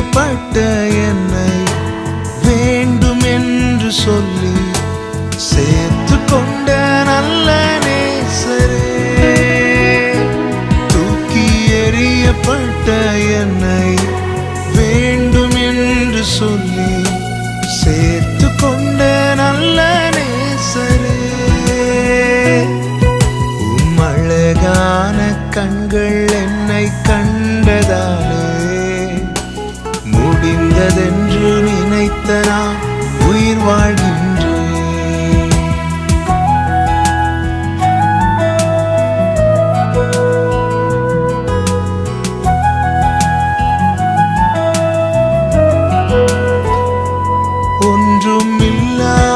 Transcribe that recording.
பிரியப்பட்ட என்னை வேண்டும் என்று சொல்லி சேர்த்து கொண்ட நல்ல நேசரே. தூக்கி எறியப்பட்ட என்னை வேண்டும் என்று சொல்லி சேர்த்து கொண்ட நல்ல நேசரே. உம்மழகான கண்கள் என்னை கண் உயர்ந்ததென்று நினைத்த நான் உயிர் வாழ்கின்றேன் ஒன்றும் இல்லை.